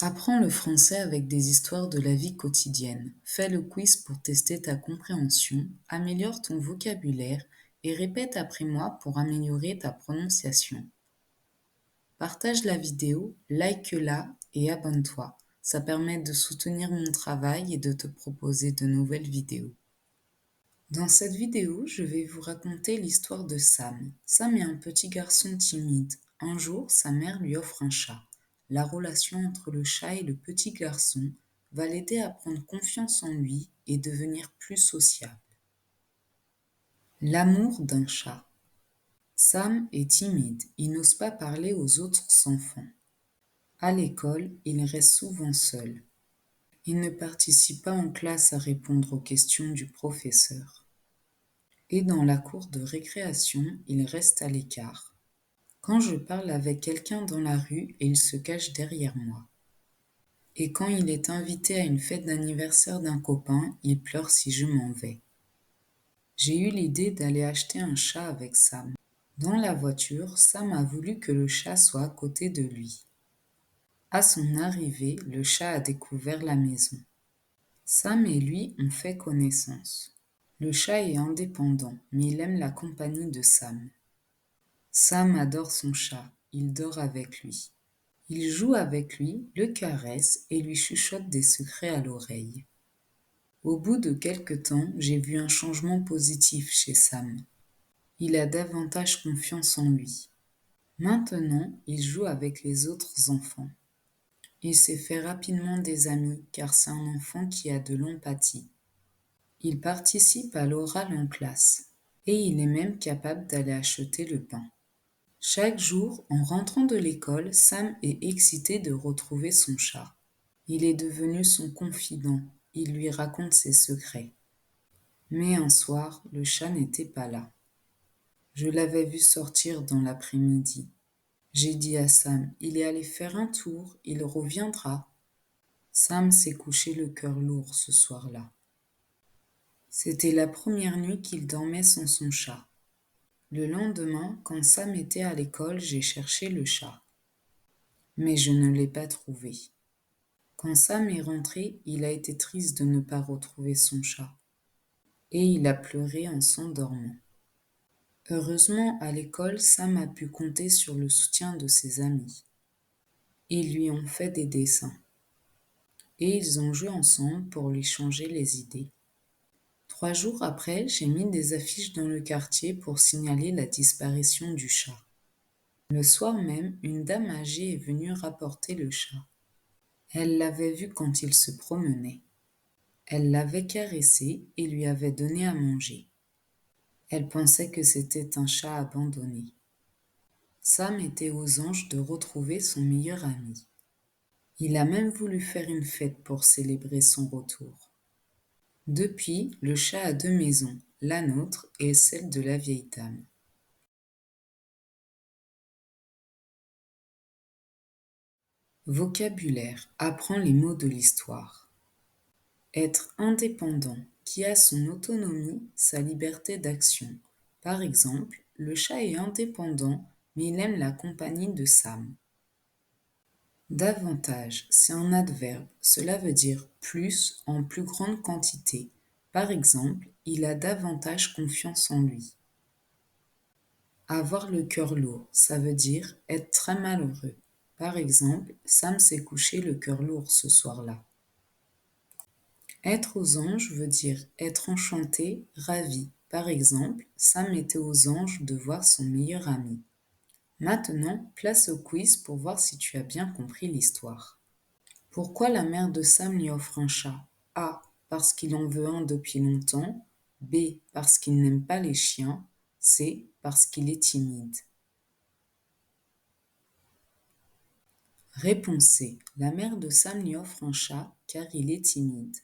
Apprends le français avec des histoires de la vie quotidienne. Fais le quiz pour tester ta compréhension, améliore ton vocabulaire et répète après moi pour améliorer ta prononciation. Partage la vidéo, like-la et abonne-toi. Ça permet de soutenir mon travail et de te proposer de nouvelles vidéos. Dans cette vidéo, je vais vous raconter l'histoire de Sam. Sam est un petit garçon timide. Un jour, sa mère lui offre un chat la relation entre le chat et le petit garçon va l'aider à prendre confiance en lui et devenir plus sociable. L'amour d'un chat. Sam est timide, il n'ose pas parler aux autres enfants. À l'école, il reste souvent seul. Il ne participe pas en classe à répondre aux questions du professeur. Et dans la cour de récréation, il reste à l'écart quand je parle avec quelqu'un dans la rue il se cache derrière moi. Et quand il est invité à une fête d'anniversaire d'un copain, il pleure si je m'en vais. J'ai eu l'idée d'aller acheter un chat avec Sam. Dans la voiture, Sam a voulu que le chat soit à côté de lui. À son arrivée, le chat a découvert la maison. Sam et lui ont fait connaissance. Le chat est indépendant, mais il aime la compagnie de Sam. Sam adore son chat, il dort avec lui. Il joue avec lui, le caresse et lui chuchote des secrets à l'oreille. Au bout de quelque temps, j'ai vu un changement positif chez Sam. Il a davantage confiance en lui. Maintenant, il joue avec les autres enfants. Il s'est fait rapidement des amis car c'est un enfant qui a de l'empathie. Il participe à l'oral en classe et il est même capable d'aller acheter le pain. Chaque jour, en rentrant de l'école, Sam est excité de retrouver son chat. Il est devenu son confident, il lui raconte ses secrets. Mais un soir, le chat n'était pas là. Je l'avais vu sortir dans l'après-midi. J'ai dit à Sam, il est allé faire un tour, il reviendra. Sam s'est couché le cœur lourd ce soir-là. C'était la première nuit qu'il dormait sans son chat. Le lendemain, quand Sam était à l'école, j'ai cherché le chat. Mais je ne l'ai pas trouvé. Quand Sam est rentré, il a été triste de ne pas retrouver son chat. Et il a pleuré en s'endormant. Heureusement, à l'école, Sam a pu compter sur le soutien de ses amis. Ils lui ont fait des dessins. Et ils ont joué ensemble pour lui changer les idées. Trois jours après, j'ai mis des affiches dans le quartier pour signaler la disparition du chat. Le soir même, une dame âgée est venue rapporter le chat. Elle l'avait vu quand il se promenait. Elle l'avait caressé et lui avait donné à manger. Elle pensait que c'était un chat abandonné. Sam était aux anges de retrouver son meilleur ami. Il a même voulu faire une fête pour célébrer son retour. Depuis, le chat a deux maisons, la nôtre et celle de la vieille dame. Vocabulaire. Apprends les mots de l'histoire. Être indépendant, qui a son autonomie, sa liberté d'action. Par exemple, le chat est indépendant, mais il aime la compagnie de Sam. Davantage, c'est un adverbe, cela veut dire plus en plus grande quantité. Par exemple, il a davantage confiance en lui. Avoir le cœur lourd, ça veut dire être très malheureux. Par exemple, Sam s'est couché le cœur lourd ce soir-là. Être aux anges veut dire être enchanté, ravi. Par exemple, Sam était aux anges de voir son meilleur ami. Maintenant, place au quiz pour voir si tu as bien compris l'histoire. Pourquoi la mère de Sam lui offre un chat? A. Parce qu'il en veut un depuis longtemps. B. Parce qu'il n'aime pas les chiens. C. Parce qu'il est timide. Réponse. La mère de Sam lui offre un chat car il est timide.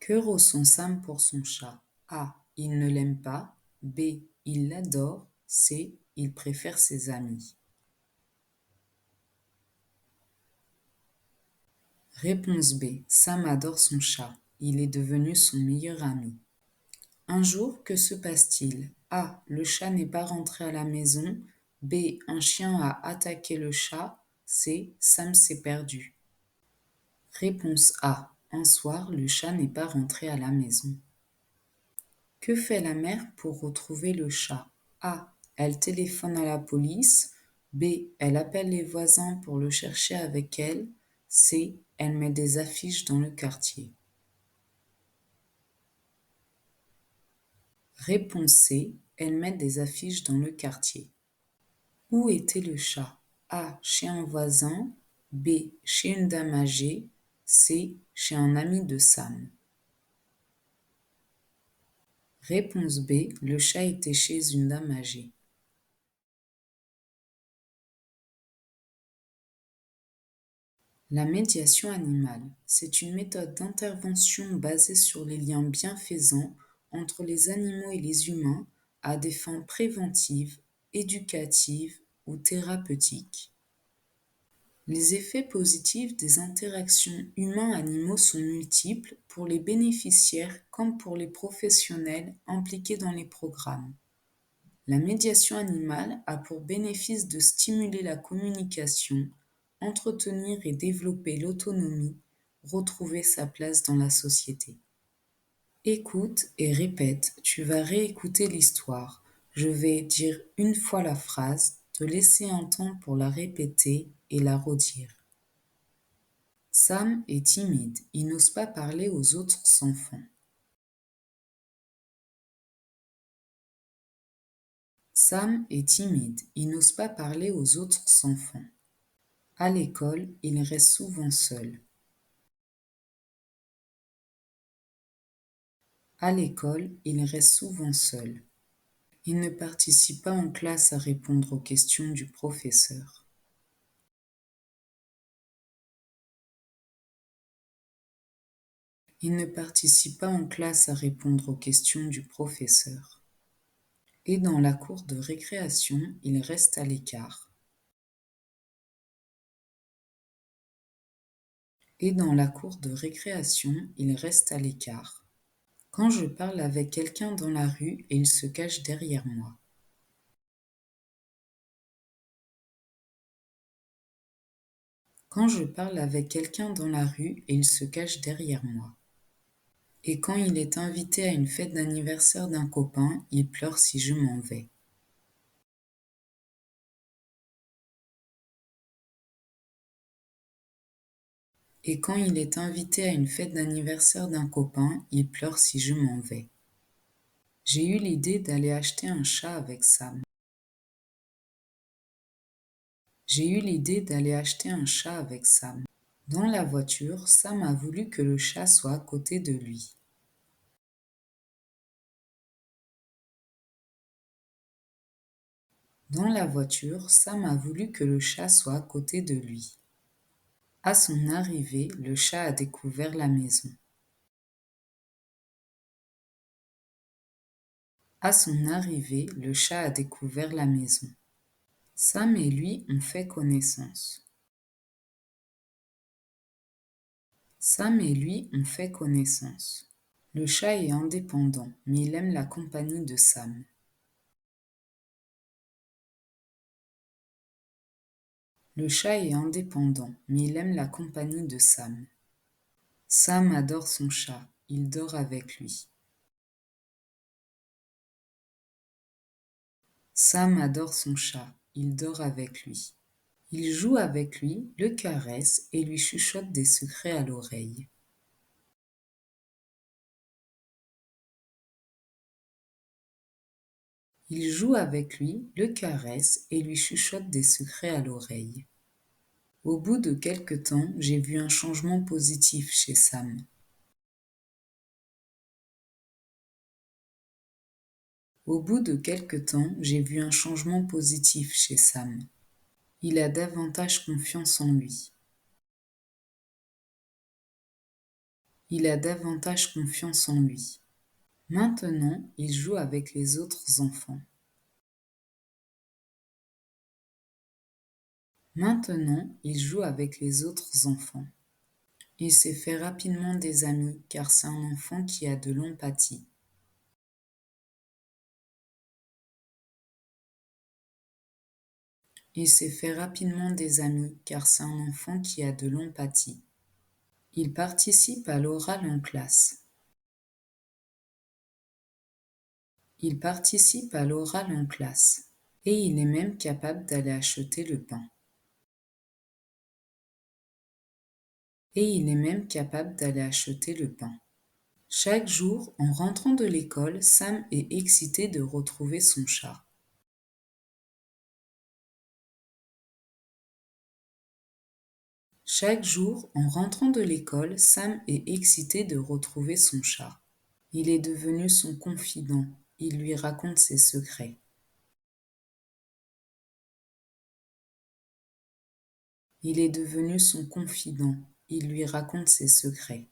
Que ressent Sam pour son chat? A. Il ne l'aime pas. B. Il l'adore. C il préfère ses amis. Réponse B. Sam adore son chat. Il est devenu son meilleur ami. Un jour, que se passe-t-il? A. Le chat n'est pas rentré à la maison. B. Un chien a attaqué le chat. C. Sam s'est perdu. Réponse A. Un soir, le chat n'est pas rentré à la maison. Que fait la mère pour retrouver le chat? A. Elle téléphone à la police. B. Elle appelle les voisins pour le chercher avec elle. C. Elle met des affiches dans le quartier. Réponse C. Elle met des affiches dans le quartier. Où était le chat? A. Chez un voisin. B. Chez une dame âgée. C. Chez un ami de Sam. Réponse B. Le chat était chez une dame âgée. La médiation animale, c'est une méthode d'intervention basée sur les liens bienfaisants entre les animaux et les humains à des fins préventives, éducatives ou thérapeutiques. Les effets positifs des interactions humains-animaux sont multiples pour les bénéficiaires comme pour les professionnels impliqués dans les programmes. La médiation animale a pour bénéfice de stimuler la communication, entretenir et développer l'autonomie, retrouver sa place dans la société. Écoute et répète, tu vas réécouter l'histoire. Je vais dire une fois la phrase, te laisser un temps pour la répéter et la redire. Sam est timide, il n'ose pas parler aux autres enfants. Sam est timide, il n'ose pas parler aux autres enfants. À l'école, il reste souvent seul. À l'école, il reste souvent seul. Il ne participe pas en classe à répondre aux questions du professeur. Il ne participe pas en classe à répondre aux questions du professeur. Et dans la cour de récréation, il reste à l'écart. Et dans la cour de récréation, il reste à l'écart. Quand je parle avec quelqu'un dans la rue il se cache derrière moi. Quand je parle avec quelqu'un dans la rue il se cache derrière moi. Et quand il est invité à une fête d'anniversaire d'un copain, il pleure si je m'en vais. Et quand il est invité à une fête d'anniversaire d'un copain, il pleure si je m'en vais. J'ai eu l'idée d'aller acheter un chat avec Sam. J'ai eu l'idée d'aller acheter un chat avec Sam. Dans la voiture, Sam a voulu que le chat soit à côté de lui. Dans la voiture, Sam a voulu que le chat soit à côté de lui. À son arrivée, le chat a découvert la maison. Sam et lui ont fait connaissance. Sam et lui ont fait connaissance. Le chat est indépendant, mais il aime la compagnie de Sam. Le chat est indépendant, mais il aime la compagnie de Sam. Sam adore son chat, il dort avec lui. Sam adore son chat, il dort avec lui. Il joue avec lui, le caresse et lui chuchote des secrets à l'oreille. Il joue avec lui, le caresse et lui chuchote des secrets à l'oreille. Au bout de quelque temps, j'ai vu un changement positif chez Sam. Au bout de quelque temps, j'ai vu un changement positif chez Sam. Il a davantage confiance en lui. Il a davantage confiance en lui. Maintenant, il joue avec les autres enfants. Maintenant, il joue avec les autres enfants. Il s'est fait rapidement des amis car c'est un enfant qui a de l'empathie. Il s'est fait rapidement des amis car c'est un enfant qui a de l'empathie. Il participe à l'oral en classe. Il participe à l'oral en classe. Et il est même capable d'aller acheter le pain. Et il est même capable d'aller acheter le pain. Chaque jour, en rentrant de l'école, Sam est excité de retrouver son chat. Chaque jour, en rentrant de l'école, Sam est excité de retrouver son chat. Il est devenu son confident, il lui raconte ses secrets. Il est devenu son confident, il lui raconte ses secrets.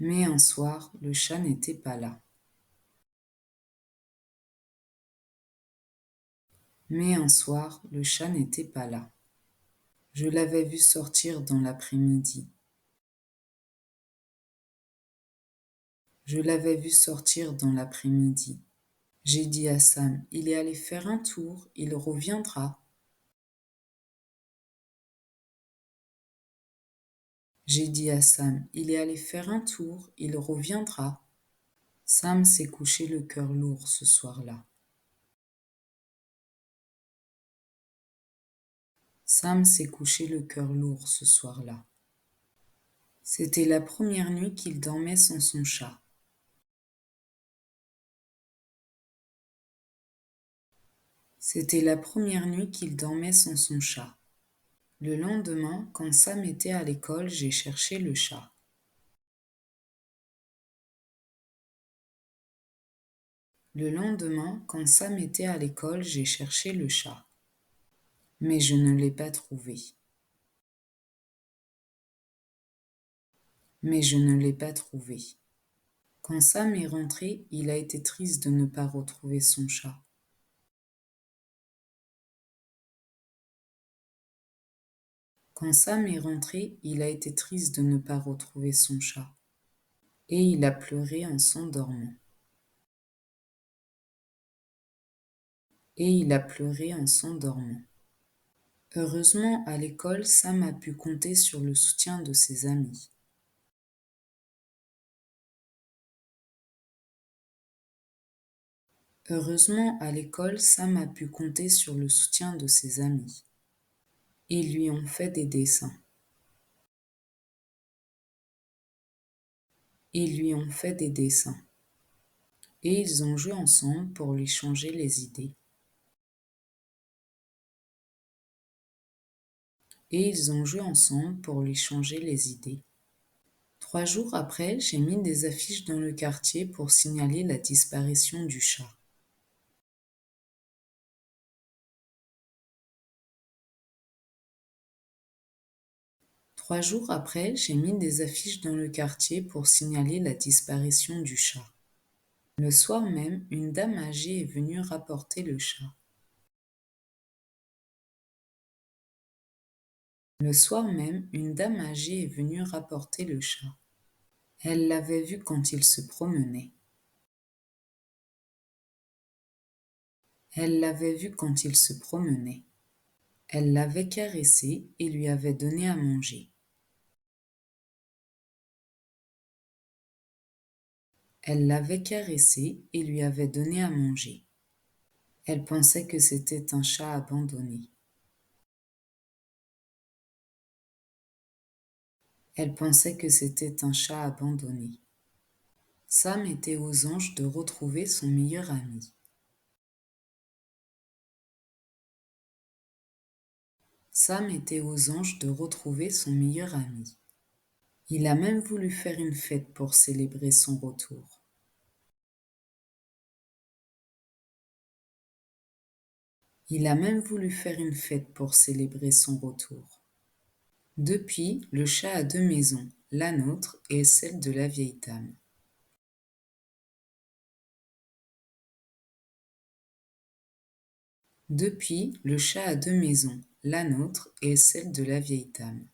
Mais un soir, le chat n'était pas là. Mais un soir, le chat n'était pas là. Je l'avais vu sortir dans l'après-midi. Je l'avais vu sortir dans l'après-midi. J'ai dit à Sam, il est allé faire un tour, il reviendra. J'ai dit à Sam, il est allé faire un tour, il reviendra. Sam s'est couché le cœur lourd ce soir-là. Sam s'est couché le cœur lourd ce soir-là. C'était la première nuit qu'il dormait sans son chat. C'était la première nuit qu'il dormait sans son chat. Le lendemain, quand Sam était à l'école, j'ai cherché le chat. Le lendemain, quand Sam était à l'école, j'ai cherché le chat mais je ne l'ai pas trouvé. Mais je ne l'ai pas trouvé. Quand Sam est rentré, il a été triste de ne pas retrouver son chat. Quand Sam est rentré, il a été triste de ne pas retrouver son chat. Et il a pleuré en s'endormant. Et il a pleuré en s'endormant. Heureusement, à l'école, Sam a pu compter sur le soutien de ses amis. Heureusement, à l'école, Sam a pu compter sur le soutien de ses amis. Ils lui ont fait des dessins. Ils lui ont fait des dessins. Et ils ont joué ensemble pour lui changer les idées. et ils ont joué ensemble pour lui changer les idées. Trois jours après, j'ai mis des affiches dans le quartier pour signaler la disparition du chat. Trois jours après, j'ai mis des affiches dans le quartier pour signaler la disparition du chat. Le soir même, une dame âgée est venue rapporter le chat. Le soir même, une dame âgée est venue rapporter le chat. Elle l'avait vu quand il se promenait. Elle l'avait vu quand il se promenait. Elle l'avait caressé et lui avait donné à manger. Elle l'avait caressé et lui avait donné à manger. Elle pensait que c'était un chat abandonné. Elle pensait que c'était un chat abandonné. Sam était aux anges de retrouver son meilleur ami. Sam était aux anges de retrouver son meilleur ami. Il a même voulu faire une fête pour célébrer son retour. Il a même voulu faire une fête pour célébrer son retour. Depuis, le chat a deux maisons, la nôtre et celle de la vieille dame. Depuis, le chat a deux maisons, la nôtre et celle de la vieille dame.